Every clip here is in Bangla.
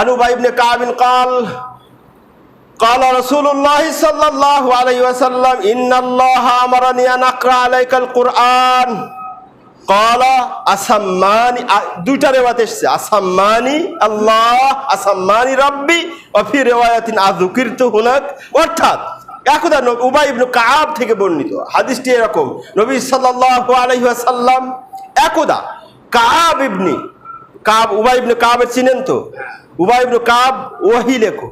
আনু ভাই ইবনে কাবিন কাল قال رسول الله صلى الله عليه وسلم إن الله أمرني أن أقرأ عليك القرآن قال أسماني দুইটা রেওয়াত এসেছে আসাম্মানি আল্লাহ আসাম্মানি রব্বি অফি রেওয়ায়াতিন আযুকিরতু হুনাক অর্থাৎ একদা নবী উবাই ইবনে কাব থেকে বর্ণিত হাদিসটি এরকম নবী সাল্লাল্লাহু আলাইহি ওয়াসাল্লাম একদা কাব ইবনি কাব, উবাই ইবনে কাবের চিনেন তো? উবাই কাব ওহি লেখো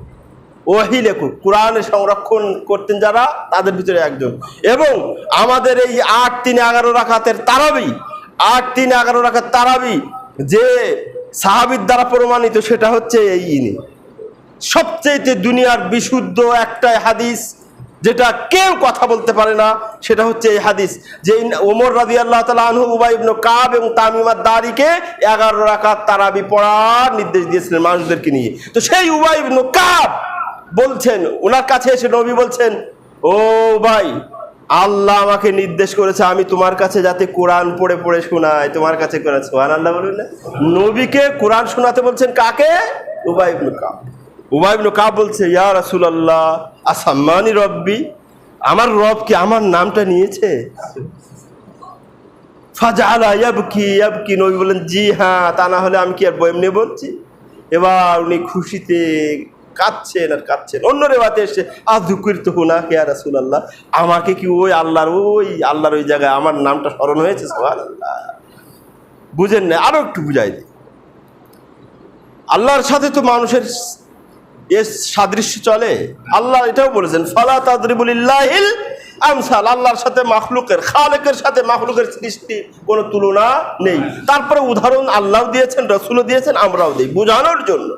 ওহি লেখক। কোরআনে সংরক্ষণ করতেন যারা, তাদের ভিতরে একজন। এবং আমাদের এই আট তিন এগারো রাখাতের তারাবি, আট তিন এগারো রাখাত তারাবি যে সাহাবির দ্বারা প্রমাণিত, সেটা হচ্ছে এই ইনি। সবচেয়ে দুনিয়ার বিশুদ্ধ একটাই হাদিস যেটা কেউ কথা বলতে পারে না, সেটা হচ্ছে এই হাদিস যে ওমর রাজি আল্লাহ তালা আনহু, উবাই কাব এবং তামিমার দারিকে এগারো রাকাত তারাবি পড়ার নির্দেশ দিয়েছিলেন মানুষদেরকে নিয়ে। তো সেই উবাই কাব বলছেন ওনার কাছে এসে নবী বলছেন, ও ভাই আল্লাহ আমাকে নির্দেশ করেছে আমি তোমার কাছে যাতে কোরআন পড়ে পড়ে শোনাই, তোমার কাছে করে সোহান আল্লাহ বললেন নবীকে কোরআন শোনাতে বলছেন কাকে? উবাই কাব। উবাই ইবনু কাব বলছে, ইয়া রাসূলুল্লাহ, আসাম্মানি রব্বি, আমার রব কি আমার নামটা নিয়েছে? ফাজালা ইয়াবকি ইয়াবকি, নবী বলেন জি হ্যাঁ তা না হলে আমি কি আর এমনি বলছি? এবার উনি খুশিতে কাঁদছেন আর কাঁদছেন। অন্য রেবাতে এসে আধুকৃত হুনা কে আর রাসূলুল্লাহ, আমাকে কি ওই আল্লাহর ওই আল্লাহর ওই জায়গায় আমার নামটা স্মরণ হয়েছে? সুবহানাল্লাহ। বুঝেন না, আরও একটু বুঝাই দিই। আল্লাহর সাথে তো মানুষের এর সাদৃশ্য চলে। আল্লাহ এটাও বলেছেন, ফালা তাদরিবুলিল্লাহিল আমসাল। আল্লাহর সাথে মাখলুকের, খালেকের সাথে মাখলুকের সৃষ্টি কোনো তুলনা নেই। তারপরে উদাহরণ আল্লাহ দিয়েছেন, রসুলও দিয়েছেন, আমরাও দিই। বোঝানোর জন্য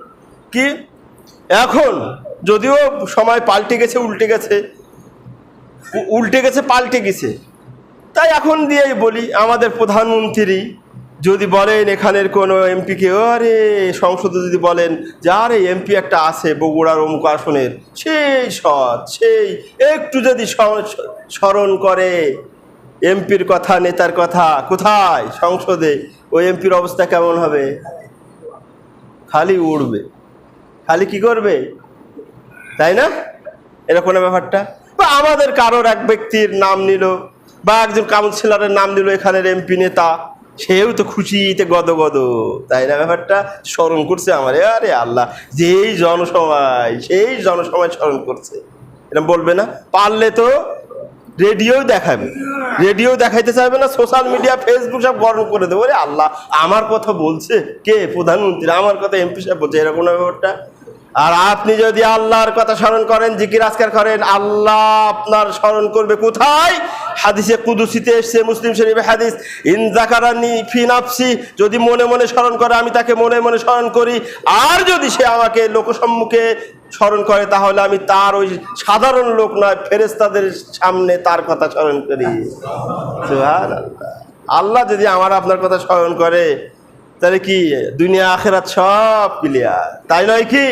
কি, এখন যদিও সময় পাল্টে গেছে, উল্টে গেছে উল্টে গেছে, পাল্টে গেছে। তাই এখন দিয়েই বলি, আমাদের প্রধানমন্ত্রী যদি বলেন এখানের কোনো এমপিকে আরে সংসদে যদি বলেন যে, আরে এমপি একটা আছে বগুড়ার অমুক আসনের, সেই সৎ, সেই, একটু যদি স্মরণ করে। এমপির কথা, নেতার কথা, কোথায় সংসদে? ওই এমপির অবস্থা কেমন হবে? খালি উড়বে। খালি কি করবে? তাই না? এরকম ব্যাপারটা? বা আমাদের কারোর এক ব্যক্তির নাম নিল, বা একজন কাউন্সিলরের নাম নিল এখানের এমপি, নেতা। সেও তো খুশিতে গদ গদ। তাই না ব্যাপারটা? স্মরণ করছে আমার। আরে আল্লাহ, যেই জনসময় সেই জনসময় স্মরণ করছে। এটা বলবে না? পারলে তো রেডিও দেখাবে। রেডিও দেখাইতে চাইবে না সোশ্যাল মিডিয়া ফেসবুক সব গরম করে দেবো। রে আল্লাহ, আমার কথা বলছে? কে? প্রধানমন্ত্রী? আমার কথা এমপি সাহেব বলছে, এরকম না ব্যাপারটা? আর আপনি যদি আল্লাহর কথা স্মরণ করেন, জিকির আজকার করেন, আল্লাহ আপনার স্মরণ করবে কোথায়? হাদিসে কুদুসিতে এসছে মুসলিম শরীফে হাদিস, ইন জাকারানি ফি নাফসি যদি মনে মনে স্মরণ করে, আমি তাকে মনে মনে স্মরণ করি। আর যদি সে আমাকে লোকসম্মুখে স্মরণ করে, তাহলে আমি তার ওই সাধারণ লোক নয় ফেরেস্তাদের সামনে তার কথা স্মরণ করি। আল্লাহ যদি আমার আপনার কথা স্মরণ করে তাহলে কি দুনিয়া, আখেরাত সব ক্লিয়ার তাই নয় কি?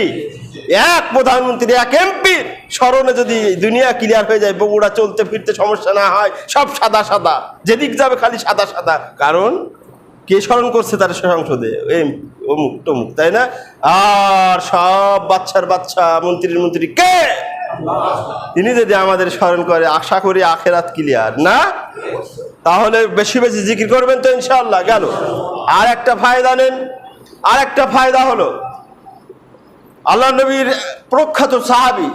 এক প্রধানমন্ত্রী, এক এমপির স্মরণে যদি দুনিয়া ক্লিয়ার হয়ে যায়, বগুড়া চলতে ফিরতে সমস্যা না হয়, সব সাদা সাদা। যেদিক যাবে খালি সাদা সাদা। কারণ কে স্মরণ করছে তার সংসদে? অমুক, তমুক, তাই না? আর সব বাচ্চার বাচ্চা, মন্ত্রীর মন্ত্রী কে? তিনি যদি আমাদের স্মরণ করে, আশা করি আখেরাত ক্লিয়ার না? তাহলে বেশি বেশি জিকির করবেন তো ইনশাল্লাহ গেল। আর একটা ফায়দা নেন, আর একটা ফায়দা হলো, আল্লাহ নবীর প্রখ্যাত সাহাবি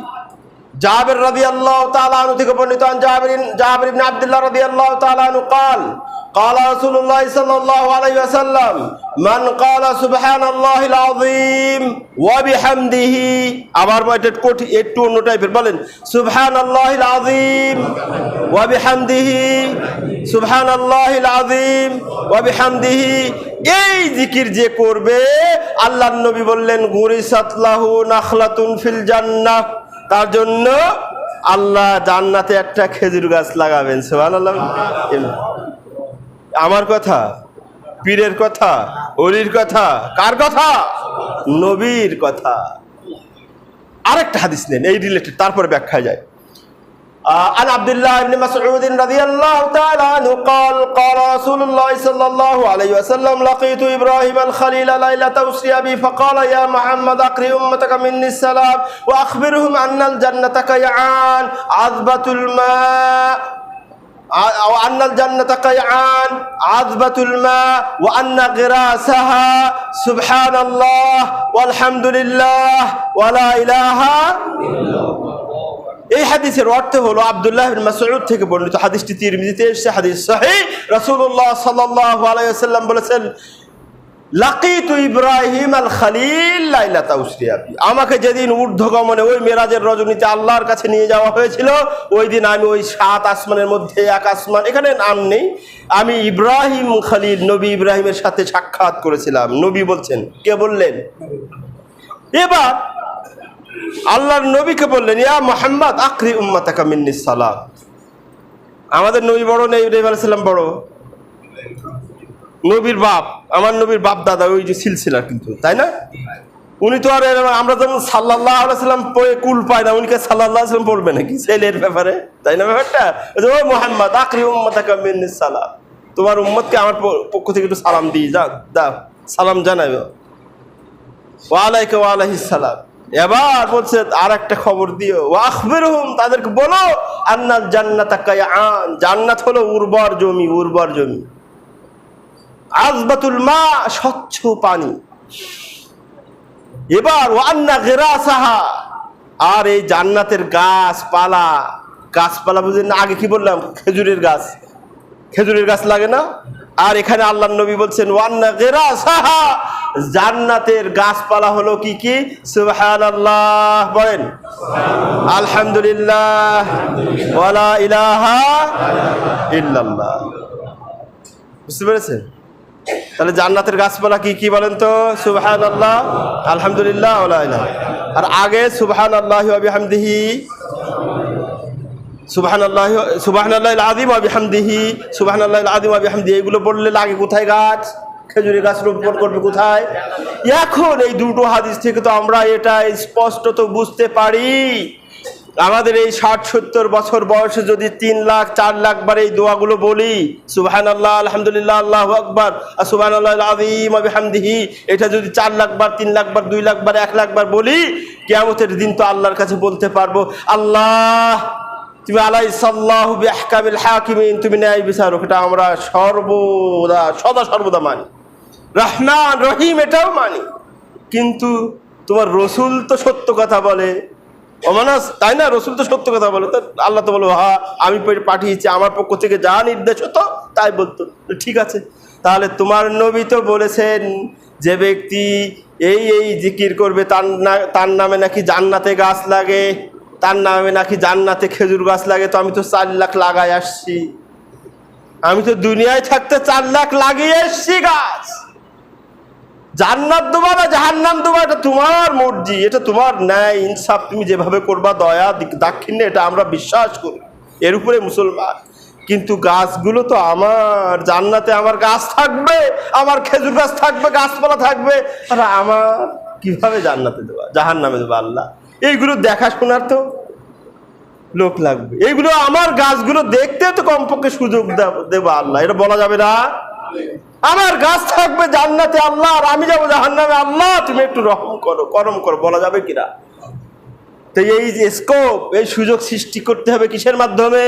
জাহাবের রাজি আল্লাহ তালানু থেকে বর্ণিত জাহাবিন জাহাবির আবদুল্লাহ রাজি আল্লাহ তালানু কাল قال رسول الله صلى الله عليه وسلم من قال سبحان الله العظيم وبحمده আবার এটা কোটি একটু অন্য টাইপের বলেন সুবহান আল্লাহিল আযীম ওয়া বিহামদিহি সুবহান আল্লাহিল আযীম ওয়া বিহামদিহি এই জিকির যে করবে আল্লাহর নবী বললেন গুরিসাত লাহু নাখলাতুন ফিল জান্নাহ তার জন্য আল্লাহ জান্নাতে একটা খেজুর গাছ লাগাবেন সুবহানাল্লাহ আমার কথা পীরের কথা অলির কথা কার কথা নবীর কথা আরেকটা হাদিস নেন এই রিলেটেড তারপরে ব্যাখ্যা যায় آه، عن عبد الله بن مسعود رضي الله تعالى عنه قال قال رسول الله صلى الله عليه وسلم لقيت ابراهيم الخليل ليله اسري بي فقال يا محمد اقرئ امتك مني السلام واخبرهم ان الجنه كيعان عذبه الماء أو أن الجنة قيعان عذبة الماء وأن غراسها سبحان الله والحمد لله ولا إله এই হাদিসের অর্থ হলো আব্দুল্লাহ বিন মাসউদ থেকে বর্ণিত হাদিসটি তিরমিজিতে এসেছে হাদিস সহিহ রাসূলুল্লাহ সাল্লাল্লাহু আলাইহি ওয়াসাল্লাম বলেছেন লাকিতু ইব্রাহিম আল খালিল লাইলাতা উসরিয়াবি। আমাকে যেদিন ঊর্ধ্বগমনে ওই মেরাজের রজনীতে আল্লাহর কাছে নিয়ে যাওয়া হয়েছিল, ওই দিন আমি ওই সাত আসমানের মধ্যে এক আসমান, এখানে নাম নেই, আমি ইব্রাহিম খালিল, নবী ইব্রাহিমের সাথে সাক্ষাৎ করেছিলাম। নবী বলছেন, কে বললেন? এবার আল্লাহর নবীকে বললেন, ইয়া মোহাম্মদ আখরি উম্মাতাকা মিন্নিস সালাম আমাদের নবী বড় নেই ইব্রাহিম আলাইহিস সালাম বড়। নবীর বাপ, আমার নবীর বাপ দাদা, ওই যে সিলসিলা কিন্তু, তাই না? উনি তো আর আমরা যেমন সাল্লাহ সাল্লাম কুল পায় না উনিকে সাল্লাহ সাল্লাম পড়বে নাকি ছেলের ব্যাপারে? তাই না ব্যাপারটা? ও মোহাম্মদ উম্মাতাকা সালাম, তোমার উম্মতকে আমার পক্ষ থেকে একটু সালাম দিই, যা দা সালাম জানাবে। ওয়ালাইকে ওয়ালাইহিস সালাম। এবার বলছে আর একটা খবর দিও। ওয়াখবিরহুম তাদেরকে বলো, আন্নাল জান্নাতা জান্নাত হলো উর্বর জমি উর্বর জমি। আজবাতুল মা, স্বচ্ছ পানি। এবার ওয়ান্না গেরা সাহা আর এই জান্নাতের গাছপালা গাছপালা বুঝলেন আগে কি বললাম? খেজুরের গাছ। খেজুরের গাছ লাগে না? আর এখানে আল্লাহ নবী বলছেন ওয়ান্না গেরা সাহা জান্নাতের গাছপালা হলো কি কি? সুবহানাল্লাহ বলেন। আলহামদুলিল্লাহ। ওয়ালা ইলাহা ইল্লাল্লাহ। বুঝতে পেরেছেন? তাহলে জান্নাতের গাছপালা কি কি বলেন তো? সুবহান আল্লাহ আলহামদুলিল্লাহ। আর আগে সুবহান আল্লাহ আবিহামদিহি সুবহান আল্লাহ সুবহান আল্লাহ আদিম আবিহামদিহি সুবহান আল্লাহ আদিম আবিহামদিহি এগুলো বললে লাগে কোথায় গাছ? খেজুরি গাছ রোপণ করবে কোথায়? এখন এই দুটো হাদিস থেকে তো আমরা এটা স্পষ্ট তো বুঝতে পারি। আমাদের এই ষাট, সত্তর বছর বয়সে যদি তিন লাখ, চার লাখ বার এই দোয়াগুলো বলি সুবহান আল্লাহ আলহামদুলিল্লাহ, আল্লাহ আকবর, আর সুবহান আল্লাহ আবিহামদিহি এটা যদি চার লাখ বার, তিন লাখ বার, দুই লাখ বার, এক লাখ বার বলি, কেয়ামতের দিন তো আল্লাহর কাছে বলতে পারব, আল্লাহ, তুমি আলাই সাল্লাহ হাকিমিন, তুমি ন্যায় বিচারক, এটা আমরা সর্বদা, সদা সর্বদা মানি। রহমান, রহিম, এটাও মানি। কিন্তু তোমার রসুল তো সত্য কথা বলে অমানাস, তাই না? রসুল তো সত্য কথা বলে। আল্লাহ তো বলো হা আমি পে- পাঠিয়েছি, আমার পক্ষ থেকে যা নির্দেশ হতো, তাই বলতো। ঠিক আছে। তাহলে তোমার নবী তো বলেছেন যে ব্যক্তি এই এই জিকির করবে, তার না, তার নামে নাকি জান্নাতে গাছ লাগে, তার নামে নাকি জান্নাতে খেজুর গাছ লাগে, তো আমি তো চার লাখ লাগাই আসছি। আমি তো দুনিয়ায় থাকতে চার লাখ লাগিয়ে এসছি গাছ। জান্নাত দেবা না জাহান্নাম দেবা? এটা তোমার মর্জি, এটা তোমার ন্যায়, ইনসাফ, তুমি যেভাবে করবা, দয়া, দিক- দাক্ষিণ্যে, এটা আমরা বিশ্বাস করি। এর উপরে মুসলমান। কিন্তু গাছগুলো তো আমার, জান্নাতে আমার গাছ থাকবে, আমার খেজুর গাছ থাকবে, গাছপালা থাকবে। আর আমার, কীভাবে জান্নাতে দেবা? জাহান নামে দেবা আল্লাহ। এইগুলো দেখাশোনার তো লোক লাগবে। এইগুলো আমার গাছগুলো দেখতে তো কমপক্ষে সুযোগ দেবো আল্লাহ। এটা বলা যাবে না? আমার গাছ থাকবে জান্নাতে আল্লাহ, আর আমি যাব জাহান্নামে। আল্লাহ তুমি একটু রহম করো, করম করো, বলা যাবে কিনা? তো এই যে স্কোপ এই সুযোগ সৃষ্টি করতে হবে কিসের মাধ্যমে?